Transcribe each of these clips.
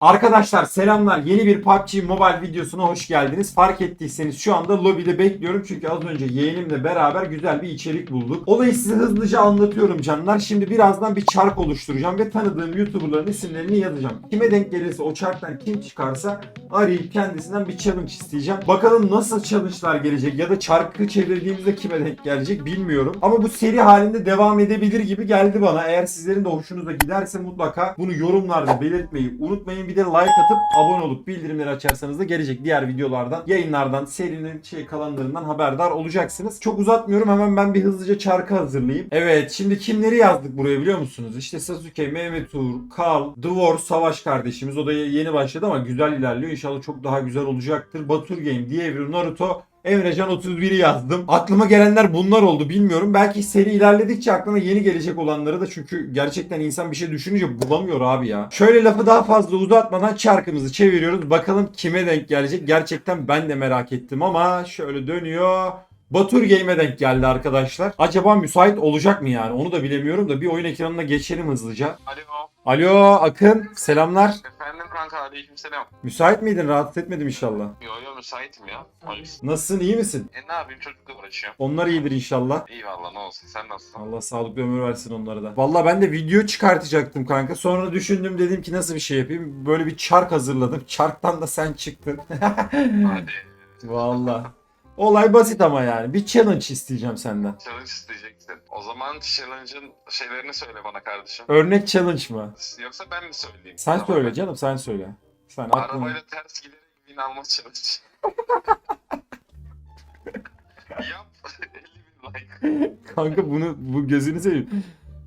Arkadaşlar selamlar. Yeni bir PUBG Mobile videosuna hoş geldiniz. Fark ettiyseniz şu anda lobide bekliyorum. Çünkü az önce yeğenimle beraber güzel bir içerik bulduk. Olayı size hızlıca anlatıyorum canlar. Şimdi birazdan bir çark oluşturacağım ve tanıdığım YouTuber'ların isimlerini yazacağım. Kime denk gelirse o çarktan kim çıkarsa arayıp kendisinden bir challenge isteyeceğim. Bakalım nasıl challenge'lar gelecek ya da çarkı çevirdiğimizde kime denk gelecek bilmiyorum. Ama bu seri halinde devam edebilir gibi geldi bana. Eğer sizlerin de hoşunuza giderse mutlaka bunu yorumlarda belirtmeyi unutmayın. Bir de like atıp abone olup bildirimleri açarsanız da gelecek diğer videolardan, yayınlardan, serinin şey kalanlarından haberdar olacaksınız. Çok uzatmıyorum hemen ben bir hızlıca çarkı hazırlayayım. Evet şimdi kimleri yazdık buraya biliyor musunuz? İşte Sasuke, Mehmet Uğur, Kal, Dwar, Savaş kardeşimiz. O da yeni başladı ama güzel ilerliyor. İnşallah çok daha güzel olacaktır. Batur Game, Dievir, Naruto, Emrecan 31'i yazdım. Aklıma gelenler bunlar oldu bilmiyorum. Belki seri ilerledikçe aklına yeni gelecek olanları da çünkü gerçekten insan bir şey düşününce bulamıyor abi ya. Şöyle lafı daha fazla uzatmadan çarkımızı çeviriyoruz. Bakalım kime denk gelecek. Gerçekten ben de merak ettim ama şöyle dönüyor. Batur Game'e denk geldi arkadaşlar. Acaba müsait olacak mı yani? Onu da bilemiyorum da bir oyun ekranına geçelim hızlıca. Alo. Alo Akın selamlar. Efendim kanka aleykümselam. Müsait miydin? Rahatsız etmedim inşallah. Yo yo müsaitim ya. Polis. Nasılsın iyi misin? E ne yapayım çocukla uğraşıyorum. Onlar iyidir inşallah. İyi valla ne olsun sen nasılsın? Allah sağlıklı ömür versin onlara da. Vallahi ben de video çıkartacaktım kanka. Sonra düşündüm dedim ki nasıl bir şey yapayım. Böyle bir çark hazırladım. Çarktan da sen çıktın. Hadi. Vallahi. Olay basit ama yani. Bir challenge isteyeceğim senden. Challenge isteyeceksin. O zaman challenge'ın şeylerini söyle bana kardeşim. Örnek challenge mı? Yoksa ben mi söyleyeyim? Sen Tamam. söyle canım sen söyle. Sen aklına. Arabayla ters giderek win alma challenge. Yap. 50 bin like. Kanka bunu bu gözünü seveyim.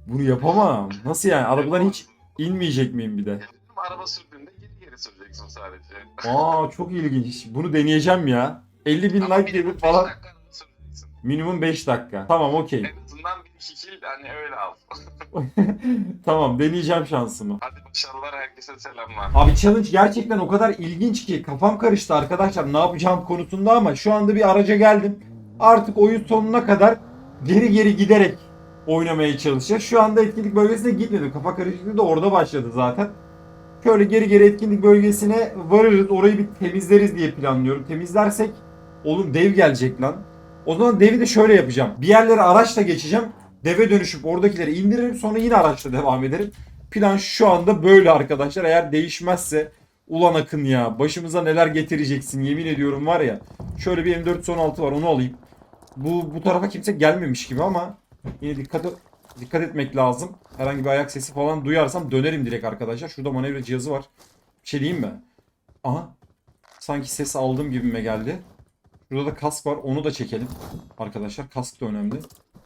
Bunu yapamam. Nasıl yani? Arabadan hiç inmeyecek miyim bir de? Dedim, Araba sürdüğünde geri geri süreceksin sadece. Aa çok ilginç. Bunu deneyeceğim ya. 50 bin Ama like minimum gelir beş falan. dakika. Minimum 5 dakika. Tamam okey. En azından bir kill hani öyle al. tamam deneyeceğim şansımı. Hadi başarılar herkese selamlar. Abi challenge gerçekten o kadar ilginç ki kafam karıştı arkadaşlar ne yapacağım konusunda ama şu anda bir araca geldim. Artık oyun sonuna kadar geri geri giderek oynamaya çalışacağız. Şu anda etkinlik bölgesine gitmedim. Kafa karışıklığı da orada başladı zaten. Şöyle geri geri etkinlik bölgesine varırız. Orayı bir temizleriz diye planlıyorum. Temizlersek oğlum dev gelecek lan. O zaman devi de şöyle yapacağım. Bir yerlere araçla geçeceğim. Deve dönüşüp oradakileri indiririm. Sonra yine araçla devam ederim. Plan şu anda böyle arkadaşlar. Eğer değişmezse ulan akın ya başımıza neler getireceksin yemin ediyorum var ya. Şöyle bir M4 son 6 var onu alayım. Bu bu tarafa kimse gelmemiş gibi ama yine dikkat dikkat etmek lazım. Herhangi bir ayak sesi falan duyarsam dönerim direkt arkadaşlar. Şurada manevra cihazı var. Bir şey diyeyim mi? Aha. Sanki ses aldığım gibime geldi. Şurada da kask var. Onu da çekelim. Arkadaşlar kask da önemli.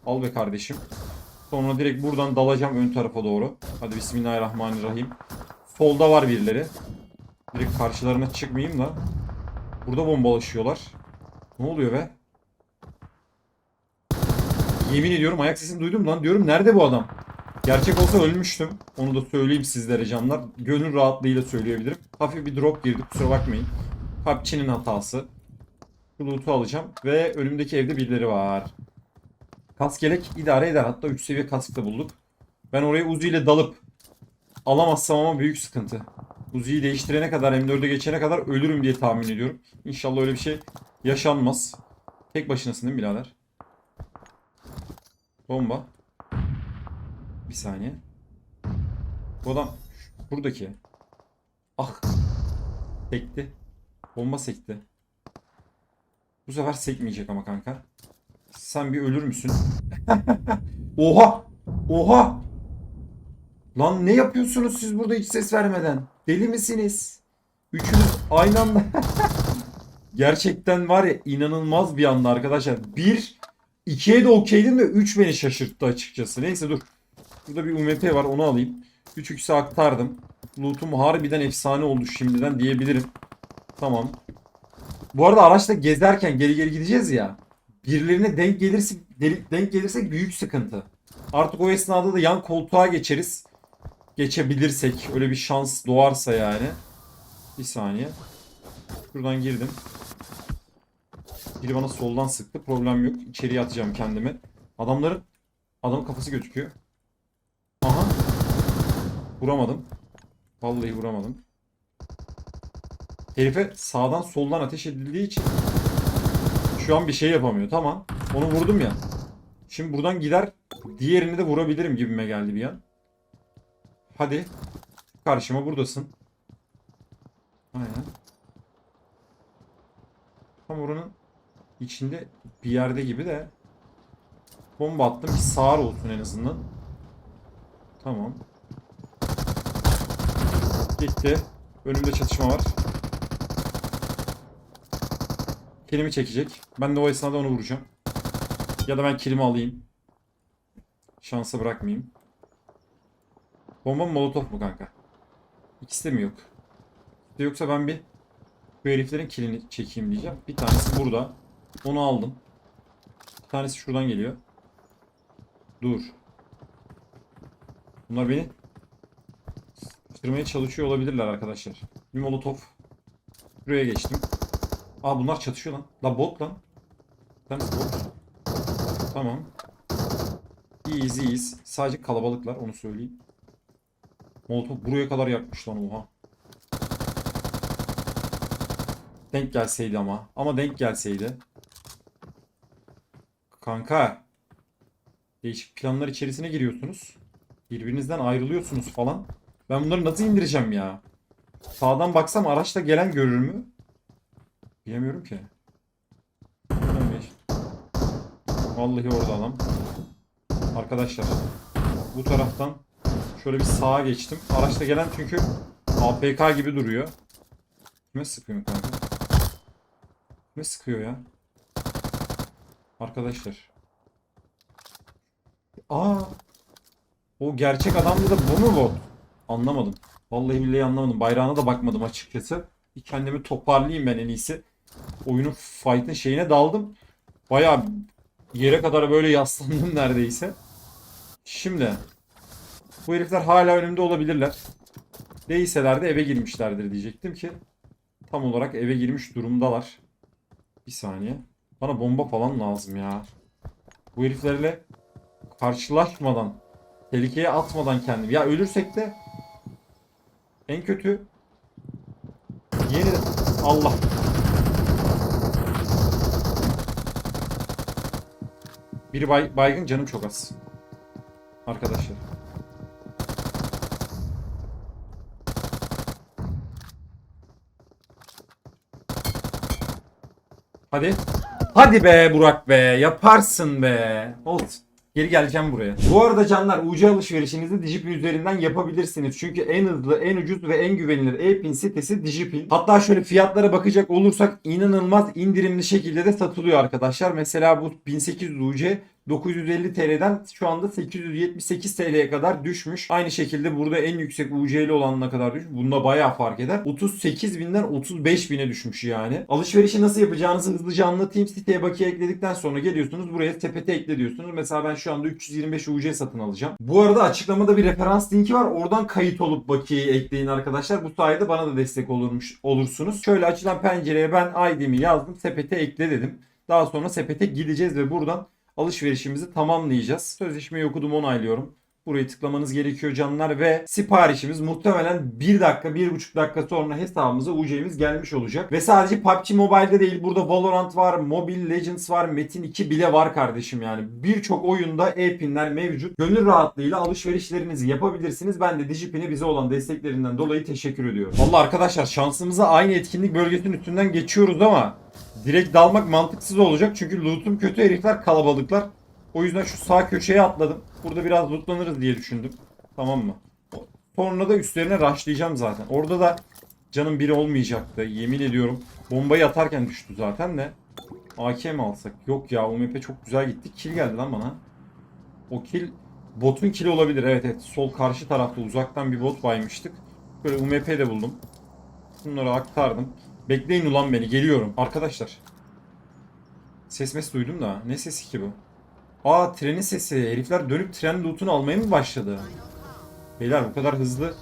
Al be kardeşim. Sonra direkt buradan dalacağım ön tarafa doğru. Hadi bismillahirrahmanirrahim. Solda var birileri. Direkt karşılarına çıkmayayım da. Burada bombalaşıyorlar. Ne oluyor be? Yemin ediyorum ayak sesini duydum lan. Diyorum nerede bu adam? Gerçek olsa ölmüştüm. Onu da söyleyeyim sizlere canlar. Gönül rahatlığıyla söyleyebilirim. Hafif bir drop girdi kusura bakmayın. PUBG'nin hatası. Şu alacağım. Ve önümdeki evde birileri var. Kask yelek idare eder. Hatta 3 seviye kask da bulduk. Ben oraya Uzi ile dalıp alamazsam ama büyük sıkıntı. Uzi'yi değiştirene kadar M4'e geçene kadar ölürüm diye tahmin ediyorum. İnşallah öyle bir şey yaşanmaz. Tek başınasın değil mi birader? Bomba. Bir saniye. Bu adam buradaki. Ah. Sekti. Bomba sekti. Bu sefer sekmeyecek ama kanka. Sen bir ölür müsün? Oha! Oha! Lan ne yapıyorsunuz siz burada hiç ses vermeden? Deli misiniz? Üçünüz aynı anda. Gerçekten var ya inanılmaz bir anda arkadaşlar. Bir, ikiye de okeydim de üç beni şaşırttı açıkçası. Neyse dur. Burada bir UMP var onu alayım. 3 x'e aktardım. Loot'um harbiden efsane oldu şimdiden diyebilirim. Tamam. Bu arada araçla gezerken geri geri gideceğiz ya. Birilerine denk gelirse denk gelirsek büyük sıkıntı. Artık o esnada da yan koltuğa geçeriz. Geçebilirsek öyle bir şans doğarsa yani. Bir saniye. Şuradan girdim. Biri bana soldan sıktı. Problem yok. İçeriye atacağım kendimi. Adamların adamın kafası gözüküyor. Aha. Vuramadım. Vallahi vuramadım. Herife sağdan soldan ateş edildiği için şu an bir şey yapamıyor. Tamam. Onu vurdum ya. Şimdi buradan gider diğerini de vurabilirim gibime geldi bir an. Hadi. Karşıma buradasın. Aynen. Tam oranın içinde bir yerde gibi de bomba attım ki sağır olsun en azından. Tamam. Gitti. Önümde çatışma var. Kilimi çekecek. Ben de o esnada onu vuracağım. Ya da ben kilimi alayım. Şansa bırakmayayım. Bomba mı molotof mu kanka? İkisi de mi yok? De yoksa ben bir bu heriflerin kilini çekeyim diyeceğim. Bir tanesi burada. Onu aldım. Bir tanesi şuradan geliyor. Dur. Bunlar beni Kırmaya çalışıyor olabilirler arkadaşlar. Bir molotof. Buraya geçtim. Aa bunlar çatışıyor lan. La bot lan. Sen bot. Tamam. İyiyiz iyiyiz. Sadece kalabalıklar onu söyleyeyim. Molotof buraya kadar yakmış lan oha. Denk gelseydi ama. Ama denk gelseydi. Kanka. Değişik planlar içerisine giriyorsunuz. Birbirinizden ayrılıyorsunuz falan. Ben bunları nasıl indireceğim ya? Sağdan baksam araçla gelen görür mü? Bilemiyorum ki. Buradan geç. Vallahi orada adam. Arkadaşlar. Bu taraftan şöyle bir sağa geçtim. Araçla gelen çünkü APK gibi duruyor. Kime sıkıyor kanka? Kime sıkıyor ya? Arkadaşlar. Aa. O gerçek adamdı da bu mu bot? Anlamadım. Vallahi billahi anlamadım. Bayrağına da bakmadım açıkçası. Bir kendimi toparlayayım ben en iyisi. Oyunun fight'ın şeyine daldım. Bayağı yere kadar böyle yaslandım neredeyse. Şimdi bu herifler hala önümde olabilirler. Değilseler de eve girmişlerdir diyecektim ki tam olarak eve girmiş durumdalar. Bir saniye. Bana bomba falan lazım ya. Bu heriflerle karşılaşmadan tehlikeye atmadan kendim. Ya ölürsek de en kötü yeni Allah. Biri bay, baygın canım çok az. Arkadaşlar. Hadi. Hadi be Burak be. Yaparsın be. Olsun. Geri geleceğim buraya. Bu arada canlar UC alışverişinizi Digipin üzerinden yapabilirsiniz. Çünkü en hızlı, en ucuz ve en güvenilir e-pin sitesi Digipin. Hatta şöyle fiyatlara bakacak olursak inanılmaz indirimli şekilde de satılıyor arkadaşlar. Mesela bu 1800 UC 950 TL'den şu anda 878 TL'ye kadar düşmüş. Aynı şekilde burada en yüksek UC'li olanına kadar düşmüş. Bunda bayağı fark eder. 38 binden 35 bine düşmüş yani. Alışverişi nasıl yapacağınızı hızlıca anlatayım. Siteye bakiye ekledikten sonra geliyorsunuz. Buraya sepete ekle diyorsunuz. Mesela ben şu anda 325 UC satın alacağım. Bu arada açıklamada bir referans linki var. Oradan kayıt olup bakiyeyi ekleyin arkadaşlar. Bu sayede bana da destek olurmuş olursunuz. Şöyle açılan pencereye ben ID'mi yazdım. Sepete ekle dedim. Daha sonra sepete gideceğiz ve buradan alışverişimizi tamamlayacağız. Sözleşmeyi okudum onaylıyorum. Burayı tıklamanız gerekiyor canlar ve siparişimiz muhtemelen 1 dakika 1,5 dakika sonra hesabımıza UC'miz gelmiş olacak. Ve sadece PUBG Mobile'de değil burada Valorant var, Mobile Legends var, Metin 2 bile var kardeşim yani. Birçok oyunda e-pinler mevcut. Gönül rahatlığıyla alışverişlerinizi yapabilirsiniz. Ben de Digipin'e bize olan desteklerinden dolayı teşekkür ediyorum. Valla arkadaşlar şansımıza aynı etkinlik bölgesinin üstünden geçiyoruz ama direkt dalmak mantıksız olacak. Çünkü loot'um kötü herifler kalabalıklar. O yüzden şu sağ köşeye atladım. Burada biraz lootlanırız diye düşündüm. Tamam mı? Sonra da üstlerine rushlayacağım zaten. Orada da canım biri olmayacaktı. Yemin ediyorum. Bombayı atarken düştü zaten de. AK mi alsak? Yok ya UMP çok güzel gitti. Kill geldi lan bana. O kill botun kill'i olabilir. Evet evet. Sol karşı tarafta uzaktan bir bot baymıştık. Böyle UMP de buldum. Bunları aktardım. Bekleyin ulan beni. Geliyorum. Arkadaşlar. Ses mes duydum da. Ne sesi ki bu? Aa trenin sesi. Herifler dönüp tren loot'unu almaya mı başladı? Beyler bu kadar hızlı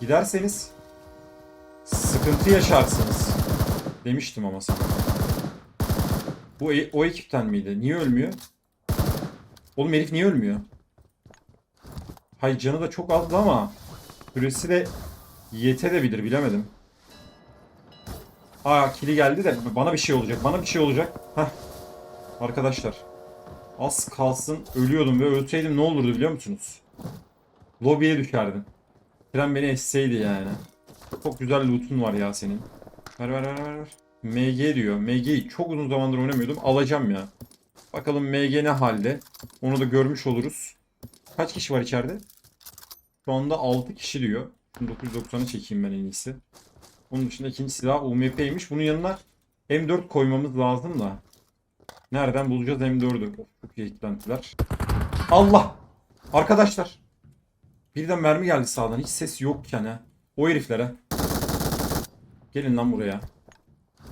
giderseniz sıkıntı yaşarsınız. Demiştim ama sana. Bu e- o ekipten miydi? Niye ölmüyor? Oğlum herif niye ölmüyor? Hay canı da çok azdı ama süresi de yetebilir bilemedim. Aa kili geldi de bana bir şey olacak. Bana bir şey olacak. Heh. Arkadaşlar. Az kalsın ölüyordum ve ölseydim ne olurdu biliyor musunuz? Lobiye düşerdim. Tren beni esseydi yani. Çok güzel loot'un var ya senin. Ver ver ver ver ver. MG diyor. MG'yi çok uzun zamandır oynamıyordum. Alacağım ya. Bakalım MG ne halde. Onu da görmüş oluruz. Kaç kişi var içeride? Şu anda 6 kişi diyor. 990'ı çekeyim ben en iyisi. Onun dışında ikinci silah UMP'ymiş. Bunun yanına M4 koymamız lazım da. Nereden bulacağız M4'ü? Of, çok iyi eklentiler. Allah! Arkadaşlar. Birden mermi geldi sağdan. Hiç ses yokken ha. O heriflere. Gelin lan buraya.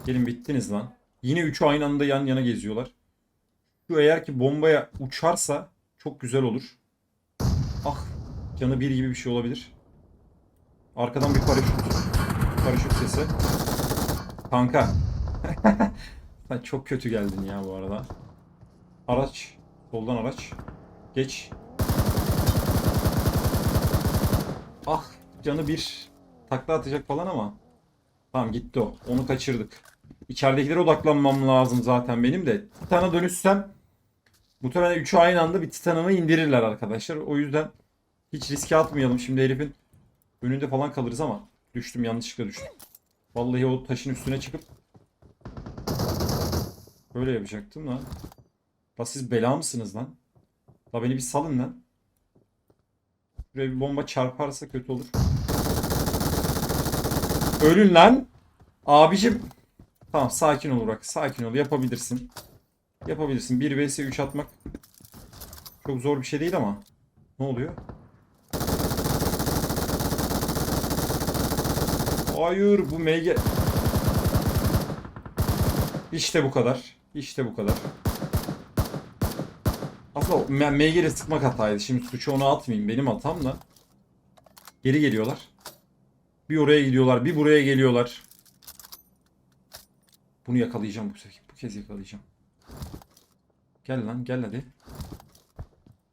Gelin bittiniz lan. Yine üçü aynı anda yan yana geziyorlar. Şu eğer ki bombaya uçarsa çok güzel olur. Ah. Canı bir gibi bir şey olabilir. Arkadan bir paraşüt. Paraşüt sesi. Kanka. Sen çok kötü geldin ya bu arada. Araç. Soldan araç. Geç. Ah canı bir takla atacak falan ama. Tamam gitti o. Onu kaçırdık. İçeridekilere odaklanmam lazım zaten benim de. Titan'a dönüşsem muhtemelen üçü aynı anda bir Titan'ımı indirirler arkadaşlar. O yüzden hiç riske atmayalım. Şimdi herifin önünde falan kalırız ama düştüm yanlışlıkla düştüm. Vallahi o taşın üstüne çıkıp böyle yapacaktım lan. La siz bela mısınız lan? La beni bir salın lan. Şuraya bir bomba çarparsa kötü olur. Ölün lan. Abicim. Tamam sakin ol bak. Sakin ol. Yapabilirsin. Yapabilirsin. 1 vs 3 atmak çok zor bir şey değil ama. Ne oluyor? Hayır bu MG. İşte bu kadar. İşte bu kadar. Aslında o M- MG'yle sıkmak hataydı. Şimdi suçu ona atmayayım. Benim hatam da. Geri geliyorlar. Bir oraya gidiyorlar. Bir buraya geliyorlar. Bunu yakalayacağım bu sefer. Bu kez yakalayacağım. Gel lan gel hadi.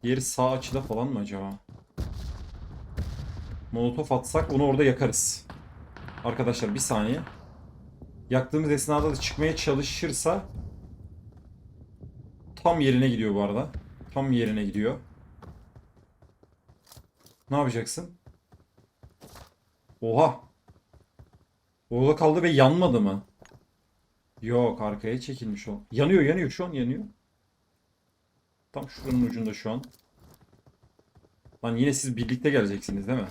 Diğeri sağ açıda falan mı acaba? Molotof atsak onu orada yakarız. Arkadaşlar bir saniye. Yaktığımız esnada da çıkmaya çalışırsa tam yerine gidiyor bu arada. Tam yerine gidiyor. Ne yapacaksın? Oha. Orada kaldı ve yanmadı mı? Yok arkaya çekilmiş o. Yanıyor yanıyor şu an yanıyor. Tam şuranın ucunda şu an. Lan yine siz birlikte geleceksiniz değil mi?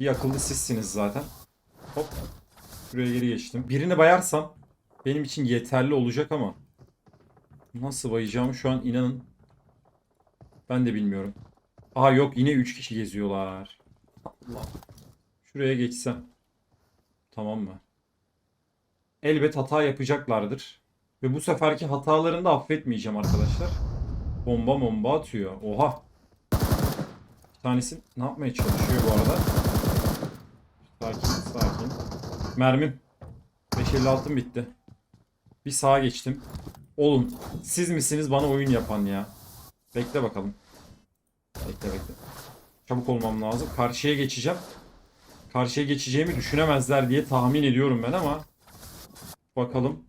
Bir akıllı sizsiniz zaten. Hop. Şuraya geri geçtim. Birini bayarsam benim için yeterli olacak ama nasıl bayacağımı şu an inanın ben de bilmiyorum. Aa yok yine 3 kişi geziyorlar. Allah. Şuraya geçsem. Tamam mı? Elbet hata yapacaklardır. Ve bu seferki hatalarını da affetmeyeceğim arkadaşlar. Bomba bomba atıyor. Oha. Bir tanesi ne yapmaya çalışıyor bu arada? Sakin sakin. Mermim. 556'm bitti. Bir sağa geçtim. Oğlum siz misiniz bana oyun yapan ya? Bekle bakalım. Bekle bekle. Çabuk olmam lazım. Karşıya geçeceğim. Karşıya geçeceğimi düşünemezler diye tahmin ediyorum ben ama. Bakalım.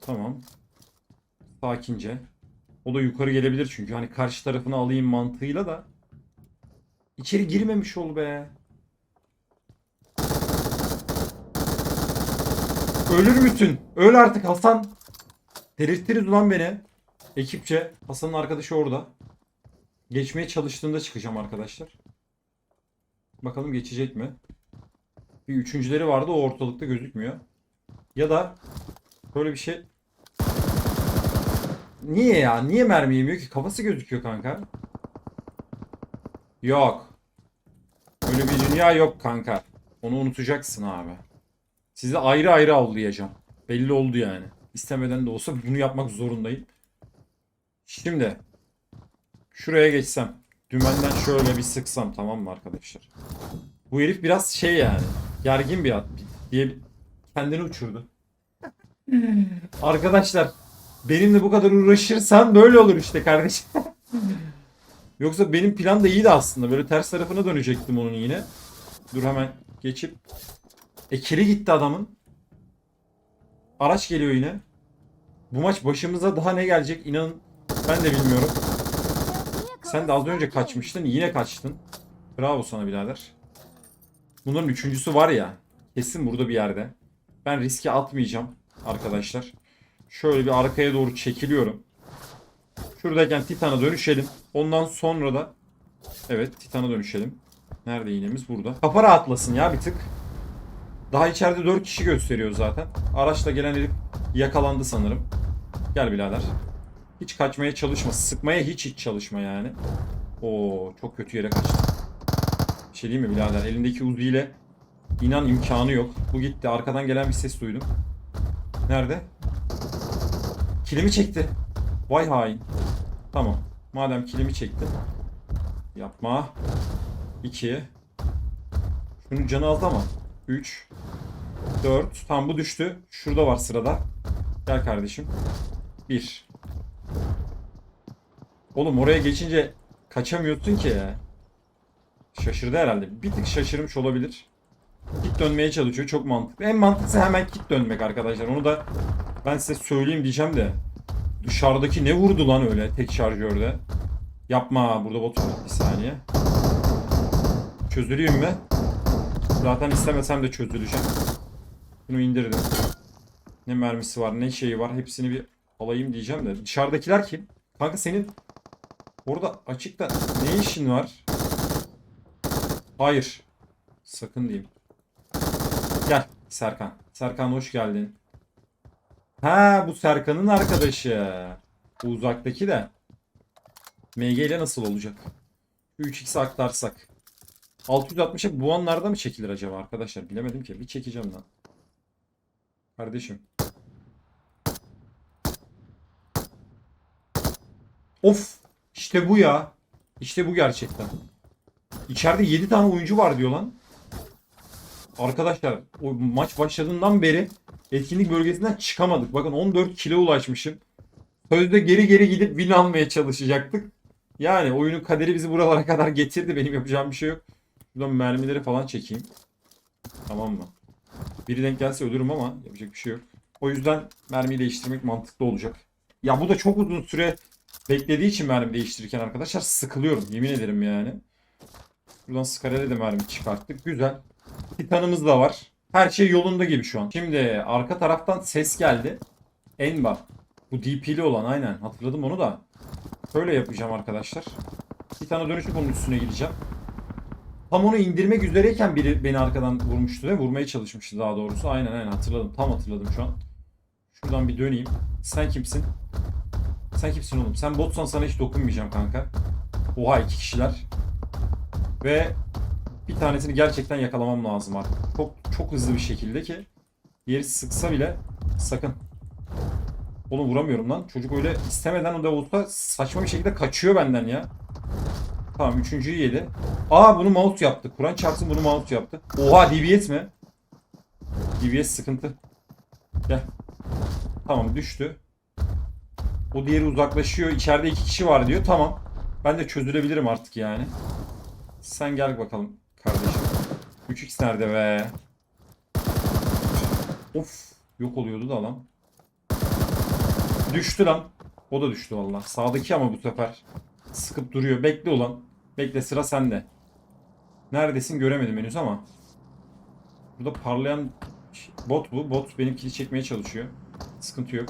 Tamam. Sakince. O da yukarı gelebilir çünkü. Hani karşı tarafını alayım mantığıyla da. İçeri girmemiş ol be. Ölür müsün? Öl artık Hasan. Delirttiniz ulan beni. Ekipçe. Hasan'ın arkadaşı orada. Geçmeye çalıştığında çıkacağım arkadaşlar. Bakalım geçecek mi? Bir üçüncüleri vardı o ortalıkta gözükmüyor. Ya da böyle bir şey. Niye ya? Niye mermi yemiyor ki? Kafası gözüküyor kanka. Yok. Öyle bir dünya yok kanka. Onu unutacaksın abi. Sizi ayrı ayrı avlayacağım. Belli oldu yani. İstemeden de olsa bunu yapmak zorundayım. Şimdi şuraya geçsem. Dümenden şöyle bir sıksam tamam mı arkadaşlar? Bu herif biraz şey yani. Gergin bir at diye kendini uçurdu. arkadaşlar benimle bu kadar uğraşırsan böyle olur işte kardeşim. Yoksa benim plan da iyiydi aslında. Böyle ters tarafına dönecektim onun yine. Dur hemen geçip. Ekili gitti adamın. Araç geliyor yine. Bu maç başımıza daha ne gelecek inanın ben de bilmiyorum. Sen de az önce kaçmıştın yine kaçtın. Bravo sana birader. Bunların üçüncüsü var ya. Kesin burada bir yerde. Ben riske atmayacağım arkadaşlar. Şöyle bir arkaya doğru çekiliyorum. Şuradayken Titan'a dönüşelim. Ondan sonra da evet Titan'a dönüşelim. Nerede iğnemiz? Burada. Kafa rahatlasın ya bir tık. Daha içeride 4 kişi gösteriyor zaten. Araçla gelen herif yakalandı sanırım. Gel birader. Hiç kaçmaya çalışma. Sıkmaya hiç hiç çalışma yani. Oo çok kötü yere kaçtı. Bir şey diyeyim mi birader? Elindeki Uzi ile inan imkanı yok. Bu gitti. Arkadan gelen bir ses duydum. Nerede? Kilimi çekti. Vay hain. Tamam. Madem kilimi çekti. Yapma. 2. Şunun canı az ama. 3. 4. Tam bu düştü. Şurada var sırada. Gel kardeşim. 1. Oğlum oraya geçince kaçamıyorsun ki ya. Şaşırdı herhalde. Bir tık şaşırmış olabilir. Kit dönmeye çalışıyor. Çok mantıklı. En mantıklısı hemen kit dönmek arkadaşlar. Onu da ben size söyleyeyim diyeceğim de. Dışarıdaki ne vurdu lan öyle tek şarjörde? Yapma. Burada bot. Bir saniye. Çözüleyim mi? Zaten istemesem de çözüleceğim. Bunu indirdim. Ne mermisi var ne şeyi var. Hepsini bir alayım diyeceğim de. Dışarıdakiler kim? Kanka senin orada açıkta ne işin var? Hayır. Sakın diyeyim. Gel Serkan. Serkan hoş geldin. Ha bu Serkan'ın arkadaşı. Bu uzaktaki de. MG ile nasıl olacak? 3x aktarsak. 660'a bu anlarda mı çekilir acaba arkadaşlar? Bilemedim ki. Bir çekeceğim lan. Kardeşim. Of. İşte bu ya. İşte bu gerçekten. İçeride 7 tane oyuncu var diyor lan. Arkadaşlar o maç başladığından beri etkinlik bölgesinden çıkamadık. Bakın 14 kilo ulaşmışım. Sözde geri geri gidip win almaya çalışacaktık. Yani oyunun kaderi bizi buralara kadar getirdi. Benim yapacağım bir şey yok. Şuradan mermileri falan çekeyim. Tamam mı? Biri denk gelse ölürüm ama yapacak bir şey yok. O yüzden mermiyi değiştirmek mantıklı olacak. Ya bu da çok uzun süre beklediği için mermi değiştirirken arkadaşlar sıkılıyorum. Yemin ederim yani. Buradan Skarel'e de mermi çıkarttık. Güzel. Titan'ımız da var. Her şey yolunda gibi şu an. Şimdi arka taraftan ses geldi. Enba. Bu DP'li olan aynen. Hatırladım onu da. Şöyle yapacağım arkadaşlar. Titan'a dönüşüp onun üstüne gideceğim. Tam onu indirmek üzereyken biri beni arkadan vurmuştu ve vurmaya çalışmıştı daha doğrusu. Aynen aynen hatırladım. Tam hatırladım şu an. Şuradan bir döneyim. Sen kimsin? Sen kimsin oğlum? Sen botsan sana hiç dokunmayacağım kanka. Oha iki kişiler. Ve bir tanesini gerçekten yakalamam lazım artık. Çok çok hızlı bir şekilde ki diğeri sıksa bile sakın. Oğlum vuramıyorum lan. Çocuk öyle istemeden o da saçma bir şekilde kaçıyor benden ya. Tamam üçüncüyü yedi. Aa bunu mouse yaptı. Kur'an çarpsın bunu mouse yaptı. Oha DBS mi? DBS sıkıntı. Gel. Tamam düştü. O diğeri uzaklaşıyor. İçeride iki kişi var diyor. Tamam. Ben de çözülebilirim artık yani. Sen gel bakalım kardeşim. 3x nerede be? Of. Yok oluyordu da lan. Düştü lan. O da düştü valla. Sağdaki ama bu sefer. Sıkıp duruyor. Bekle ulan. Bekle sıra sende. Neredesin göremedim henüz ama. Burada parlayan bot bu. Bot benim kili çekmeye çalışıyor. Sıkıntı yok.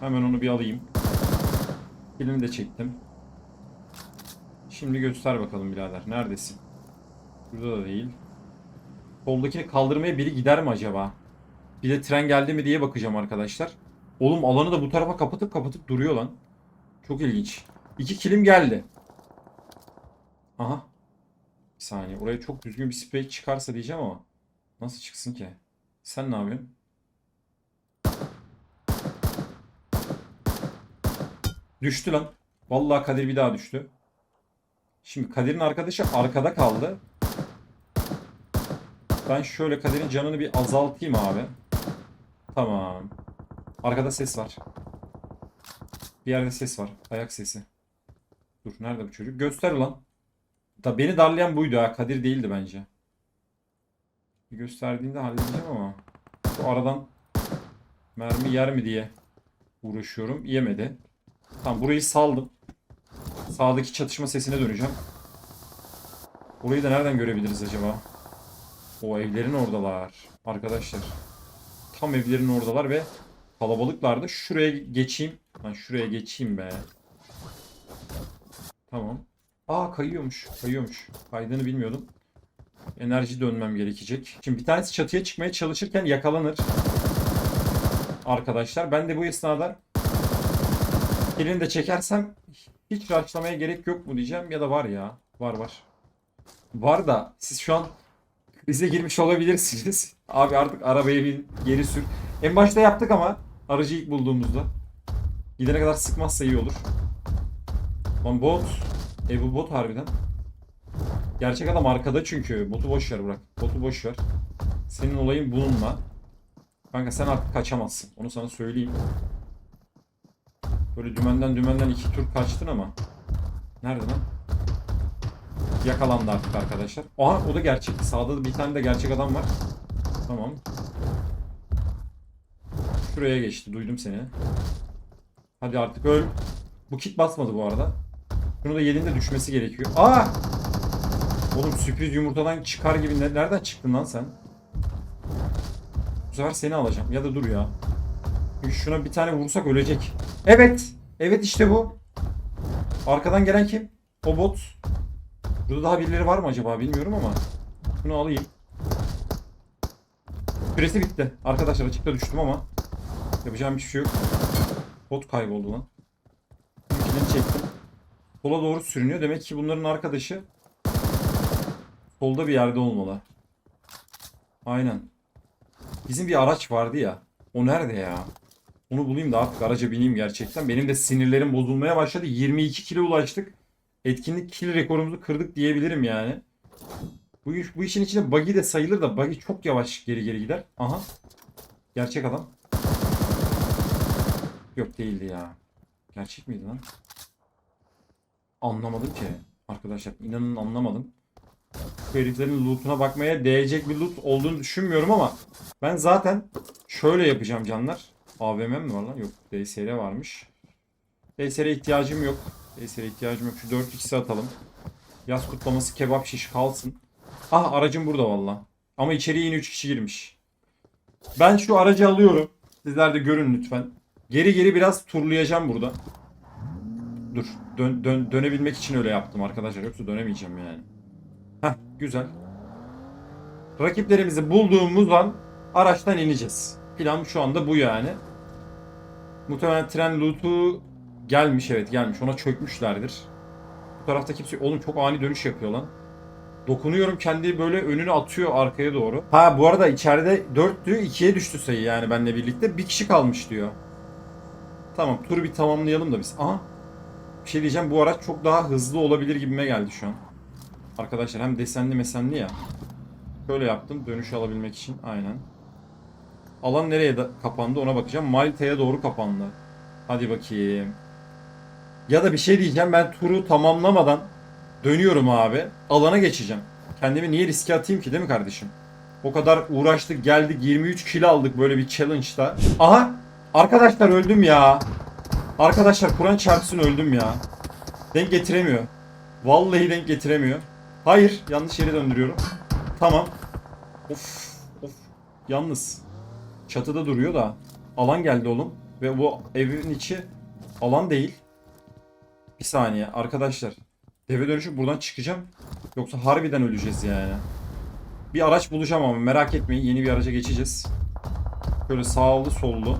Hemen onu bir alayım. Kilini de çektim. Şimdi göster bakalım birader. Neredesin? Burada da değil. Soldakini kaldırmaya biri gider mi acaba? Bir de tren geldi mi diye bakacağım arkadaşlar. Oğlum alanı da bu tarafa kapatıp kapatıp duruyor lan. Çok ilginç. İki kilim geldi. Aha. Bir saniye. Oraya çok düzgün bir sprey çıkarsa diyeceğim ama. Nasıl çıksın ki? Sen ne yapıyorsun? Düştü lan. Vallahi Kadir bir daha düştü. Şimdi Kadir'in arkadaşı arkada kaldı. Ben şöyle Kadir'in canını bir azaltayım abi. Tamam. Arkada ses var. Bir yerde ses var. Ayak sesi. Dur nerede bu çocuk? Göster ulan. Da beni darlayan buydu ha. Kadir değildi bence. Gösterdiğinde halledeceğim ama. Şu aradan Mermi yer mi diye uğraşıyorum. Yemedi. Tamam burayı saldım. Sağdaki çatışma sesine döneceğim. Burayı da nereden görebiliriz acaba? O evlerin oradalar. Arkadaşlar. Tam evlerin oradalar ve kalabalıklardı. Şuraya geçeyim. Lan şuraya geçeyim be. Tamam. Aa kayıyormuş. Kayıyormuş. Kaydığını bilmiyordum. Enerji dönmem gerekecek. Şimdi bir tanesi çatıya çıkmaya çalışırken yakalanır. Arkadaşlar ben de bu esnada elini de çekersem hiç rushlamaya gerek yok mu diyeceğim ya da var ya. Var var. Var da siz şu an krize girmiş olabilirsiniz. Abi artık arabayı bir geri sür. En başta yaptık ama aracı ilk bulduğumuzda. Gidene kadar sıkmazsa iyi olur. Lan bot. E bu bot harbiden. Gerçek adam arkada çünkü. Botu boş ver bırak. Botu boş ver. Senin olayın bununla. Kanka sen artık kaçamazsın. Onu sana söyleyeyim. Böyle dümenden dümenden iki tur kaçtın ama. Nerede lan? Yakalandı artık arkadaşlar. Aha o da gerçek. Sağda da bir tane de gerçek adam var. Tamam. Şuraya geçti. Duydum seni. Hadi artık öl. Bu kit basmadı bu arada. Şunu da yediğinde düşmesi gerekiyor. Aa! Oğlum sürpriz yumurtadan çıkar gibi ne- nereden çıktın lan sen? Bu sefer seni alacağım. Ya da dur ya. Şuna bir tane vursak ölecek. Evet. Evet işte bu. Arkadan gelen kim? O bot. Burada daha birileri var mı acaba bilmiyorum ama. Şunu alayım. Süresi bitti. Arkadaşlar açıkta düştüm ama. Yapacağım hiçbir şey yok. Bot kayboldu lan. İkilini çektim. Sola doğru sürünüyor. Demek ki bunların arkadaşı solda bir yerde olmalı. Aynen. Bizim bir araç vardı ya. O nerede ya? Onu bulayım da artık araca bineyim gerçekten. Benim de sinirlerim bozulmaya başladı. 22 kilo ulaştık. Etkinlik kill rekorumuzu kırdık diyebilirim yani. Bu, iş- bu işin içinde buggy de sayılır da buggy çok yavaş geri geri gider. Aha. Gerçek adam. Yok değildi ya. Gerçek miydi lan? Anlamadım ki. Arkadaşlar inanın anlamadım. Bu heriflerin lootuna bakmaya değecek bir loot olduğunu düşünmüyorum ama ben zaten şöyle yapacağım canlar. AVM mi var lan? Yok. DSR varmış. DSR'e ihtiyacım yok. DSR'e ihtiyacım yok. Şu 4x'i atalım. Yaz kutlaması kebap şiş kalsın. Ah aracım burada valla. Ama içeriye yine 3 kişi girmiş. Ben şu aracı alıyorum. Sizler de görün lütfen. Geri geri biraz turlayacağım burada. Dur. Dön, dön- dönebilmek için öyle yaptım arkadaşlar. Yoksa dönemeyeceğim yani. Heh güzel. Rakiplerimizi bulduğumuz an araçtan ineceğiz. Plan şu anda bu yani. Muhtemelen tren loot'u gelmiş evet gelmiş. Ona çökmüşlerdir. Bu tarafta kimse... Oğlum çok ani dönüş yapıyor lan. Dokunuyorum kendi böyle önünü atıyor arkaya doğru. Ha bu arada içeride 4'tü 2'ye düştü sayı yani benimle birlikte. Bir kişi kalmış diyor. Tamam turu bir tamamlayalım da biz. Aha. Bir şey diyeceğim bu araç çok daha hızlı olabilir gibime geldi şu an. Arkadaşlar hem desenli mesenli ya. Şöyle yaptım dönüş alabilmek için aynen. Alan nereye kapandı ona bakacağım. Malta'ya doğru kapandı. Hadi bakayım. Ya da bir şey diyeceğim ben turu tamamlamadan dönüyorum abi. Alana geçeceğim. Kendimi niye riske atayım ki değil mi kardeşim? O kadar uğraştık geldik 23 kilo aldık böyle bir challenge'da. Aha! Arkadaşlar öldüm ya. Arkadaşlar Kur'an çarpsın öldüm ya. Denk getiremiyor. Vallahi denk getiremiyor. Hayır yanlış yere döndürüyorum. Tamam. Of of. Yalnız. Çatıda duruyor da. Alan geldi oğlum. Ve bu evin içi alan değil. Bir saniye arkadaşlar. Deve dönüşüp buradan çıkacağım. Yoksa harbiden öleceğiz yani. Bir araç bulacağım ama merak etmeyin. Yeni bir araca geçeceğiz. Şöyle sağlı sollu.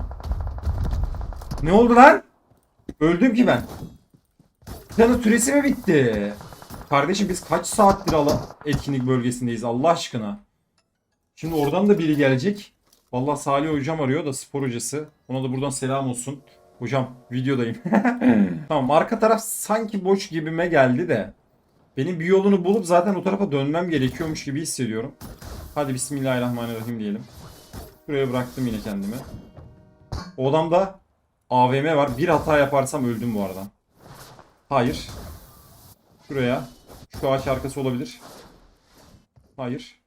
Ne oldu lan? Öldüm ki ben. Planın süresi mi bitti? Kardeşim biz kaç saattir ala etkinlik bölgesindeyiz Allah aşkına. Şimdi oradan da biri gelecek. Vallahi Salih hocam arıyor da spor hocası. Ona da buradan selam olsun. Hocam videodayım. tamam arka taraf sanki boş gibime geldi de. Benim bir yolunu bulup zaten o tarafa dönmem gerekiyormuş gibi hissediyorum. Hadi bismillahirrahmanirrahim diyelim. Buraya bıraktım yine kendimi. O adamda AVM var. Bir hata yaparsam öldüm bu arada. Hayır. Şuraya. Şu ağaç arkası olabilir. Hayır.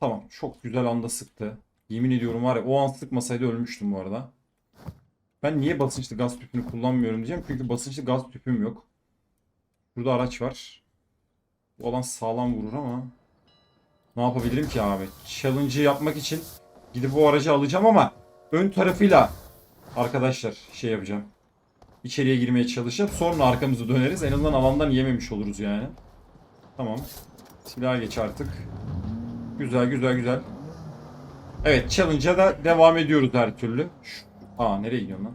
Tamam. Çok güzel anda sıktı. Yemin ediyorum var ya o an sıkmasaydı ölmüştüm bu arada. Ben niye basınçlı gaz tüpünü kullanmıyorum diyeceğim. Çünkü basınçlı gaz tüpüm yok. Burada araç var. Bu alan sağlam vurur ama. Ne yapabilirim ki abi? Challenge'ı yapmak için gidip o aracı alacağım ama ön tarafıyla arkadaşlar şey yapacağım. İçeriye girmeye çalışacağım. Sonra arkamızı döneriz. En azından alandan yememiş oluruz yani. Tamam. Silaha geç artık. Güzel güzel güzel. Evet challenge'a da devam ediyoruz her türlü. Şu- Aa nereye gidiyorsun lan?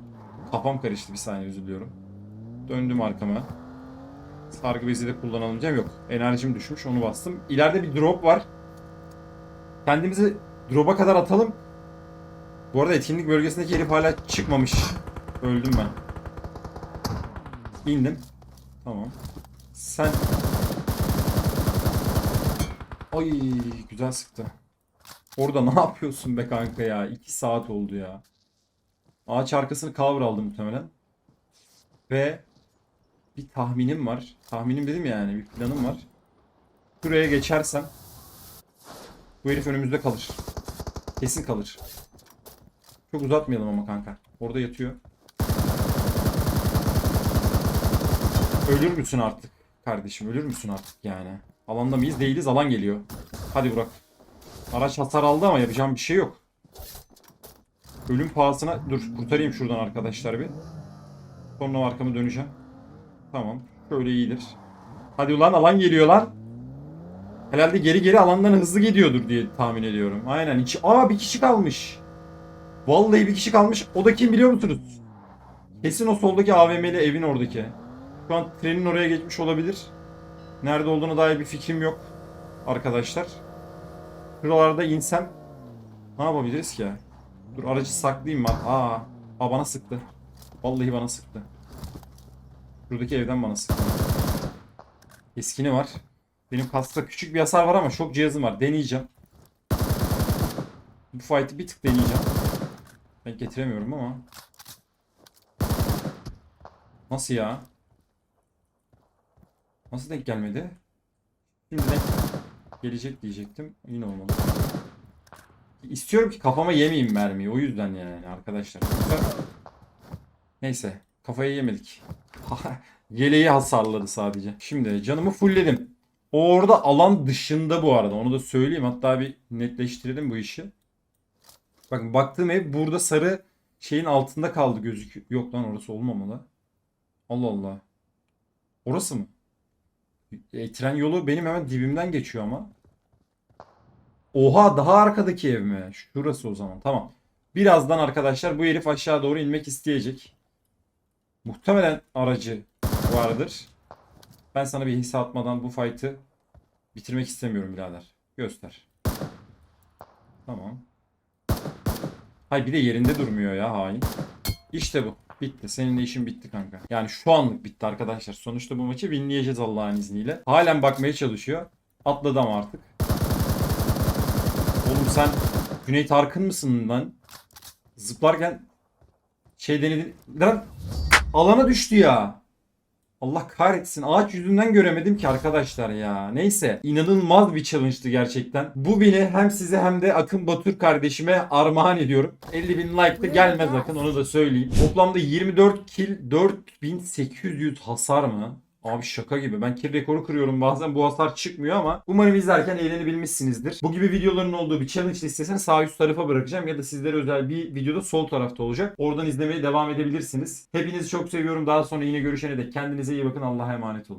Kafam karıştı bir saniye özür diliyorum. Döndüm arkama. Sargı bezi de kullanalım diyeceğim. Yok. Enerjim düşmüş onu bastım. İleride bir drop var. Kendimizi drop'a kadar atalım. Bu arada etkinlik bölgesindeki herif hala çıkmamış. Öldüm ben. İndim. Tamam. Sen... Ay güzel sıktı. Orada ne yapıyorsun be kanka ya? 2 saat oldu ya. Ağaç arkasını cover aldım muhtemelen. Ve bir tahminim var. Tahminim dedim yani bir planım var. Buraya geçersem bu herif önümüzde kalır. Kesin kalır. Çok uzatmayalım ama kanka. Orada yatıyor. Ölür müsün artık kardeşim? Ölür müsün artık yani? Alanda mıyız? Değiliz. Alan geliyor. Hadi Burak. Araç hasar aldı ama yapacağım bir şey yok. Ölüm pahasına... Dur kurtarayım şuradan arkadaşlar bir. Sonra arkamı döneceğim. Tamam. Şöyle iyidir. Hadi ulan alan geliyor lan. Herhalde geri geri alandan hızlı gidiyordur diye tahmin ediyorum. Aynen. İki... Aa bir kişi kalmış. Vallahi bir kişi kalmış. O da kim biliyor musunuz? Kesin o soldaki AVM'li evin oradaki. Şu an trenin oraya geçmiş olabilir. Nerede olduğuna dair bir fikrim yok. Arkadaşlar. Şuralarda insem ne yapabiliriz ki? Dur aracı saklayayım ben. Aa, aa bana sıktı. Vallahi bana sıktı. Şuradaki evden bana sıktı. Eskini var. Benim kaskta küçük bir hasar var ama şok cihazım var. Deneyeceğim. Bu fight'ı bir tık deneyeceğim. Ben getiremiyorum ama. Nasıl ya? Nasıl denk gelmedi? Şimdi denk gelecek diyecektim. Yine olmadı. İstiyorum ki kafama yemeyeyim mermiyi. O yüzden yani arkadaşlar. Neyse. Kafaya yemedik. Yeleği hasarladı sadece. Şimdi canımı fullledim. Orada alan dışında bu arada. Onu da söyleyeyim. Hatta bir netleştirelim bu işi. Bakın baktığım ev burada sarı şeyin altında kaldı gözüküyor. Yok lan orası olmamalı. Allah Allah. Orası mı? E, tren yolu benim hemen dibimden geçiyor ama. Oha daha arkadaki ev mi? Şurası o zaman. Tamam. Birazdan arkadaşlar bu herif aşağı doğru inmek isteyecek. Muhtemelen aracı vardır. Ben sana bir hisse atmadan bu fight'ı bitirmek istemiyorum birader. Göster. Tamam. Hay bir de yerinde durmuyor ya hain. İşte bu. Bitti. Seninle işin bitti kanka. Yani şu anlık bitti arkadaşlar. Sonuçta bu maçı winleyeceğiz Allah'ın izniyle. Halen bakmaya çalışıyor. Atladı ama artık. Oğlum sen Cüneyt Arkın mısın lan? Zıplarken şey denedin. Lan alana düştü ya. Allah kahretsin. Ağaç yüzünden göremedim ki arkadaşlar ya. Neyse. inanılmaz bir challenge'tı gerçekten. Bu beni hem size hem de Akın Batur kardeşime armağan ediyorum. 50 bin like gelmez Akın onu da söyleyeyim. Toplamda 24 kill 4800 hasar mı? Abi şaka gibi. Ben kill rekoru kırıyorum bazen bu hasar çıkmıyor ama umarım izlerken eğlenebilmişsinizdir. Bu gibi videoların olduğu bir challenge listesini sağ üst tarafa bırakacağım ya da sizlere özel bir videoda sol tarafta olacak. Oradan izlemeye devam edebilirsiniz. Hepinizi çok seviyorum. Daha sonra yine görüşene dek kendinize iyi bakın. Allah'a emanet olun.